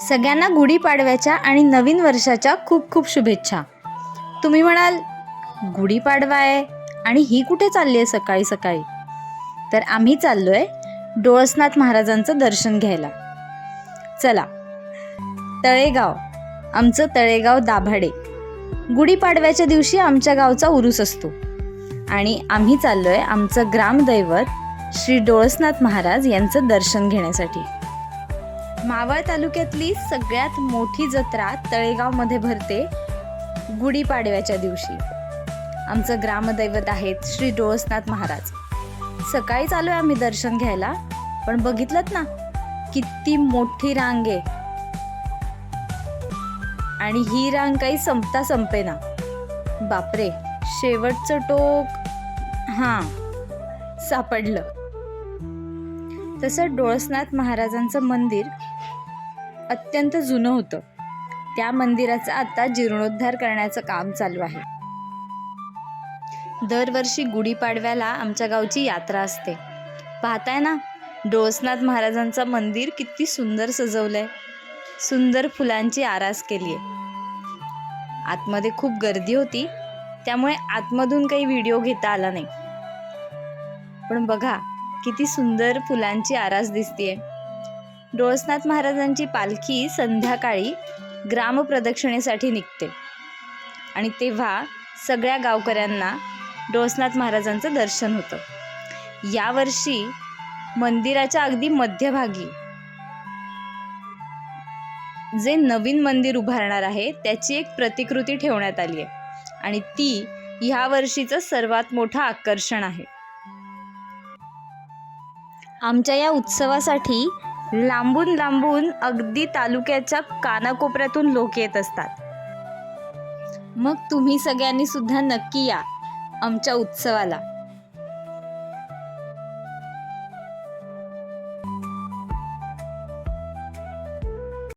सगळ्यांना गुढीपाडव्याच्या आणि नवीन वर्षाच्या खूप खूप शुभेच्छा. तुम्ही म्हणाल गुढीपाडवा आहे आणि ही कुठे चालली आहे सकाळी सकाळी? तर आम्ही चाललो आहे डोळसनाथ महाराजांचं दर्शन घ्यायला. चला तळेगाव आमचं तळेगाव दाभाडे. गुढीपाडव्याच्या दिवशी आमच्या गावचा उरूस असतो आणि आम्ही चाललो आहे आमचं ग्रामदैवत श्री डोळसनाथ महाराज यांचं दर्शन घेण्यासाठी. मावळ तालुक्यातली सगळ्यात मोठी जत्रा तळेगावमध्ये भरते गुढीपाडव्याच्या दिवशी. आमचं ग्रामदैवत आहेत श्री डोळसनाथ महाराज. सकाळी चालू आहे आम्ही दर्शन घ्यायला पण बघितलं ना किती मोठी रांग आहे. आणि ही रांग काही संपता संपेना बापरे शेवटचं टोक हां सापडलं. तसं डोळसनाथ महाराजांचं मंदिर अत्यंत जुनं होतं. त्या मंदिराचा आता जीर्णोद्धार करण्याचं काम चालू आहे. दरवर्षी गुढीपाडव्याला आमच्या गावची यात्रा असते. पाहताय ना डोळसनाथ महाराजांचं मंदिर किती सुंदर सजवलं आहे सुंदर फुलांची आरास केली आहे आतमध्ये खूप गर्दी होती त्यामुळे आतमधून काही व्हिडिओ घेता आला नाही. पण बघा किती सुंदर फुलांची आरास दिसतीये. डोळसनाथ महाराजांची पालखी संध्याकाळी ग्रामप्रदक्षिणेसाठी निघते. आणि तेव्हा सगळ्या गावकऱ्यांना डोळसनाथ महाराजांचं दर्शन होतं. यावर्षी मंदिराच्या अगदी मध्यभागी जे नवीन मंदिर उभारणार आहे त्याची एक प्रतिकृती ठेवण्यात आली आहे. आणि ती ह्या वर्षीचं सर्वात मोठं आकर्षण आहे. आमच्या या उत्सवासाठी लांबून लांबून अगदी तालुक्याच्या कानाकोपऱ्यातून लोक येत असतात. मग तुम्ही सगळ्यांनी सुद्धा नक्की या आमच्या उत्सवाला.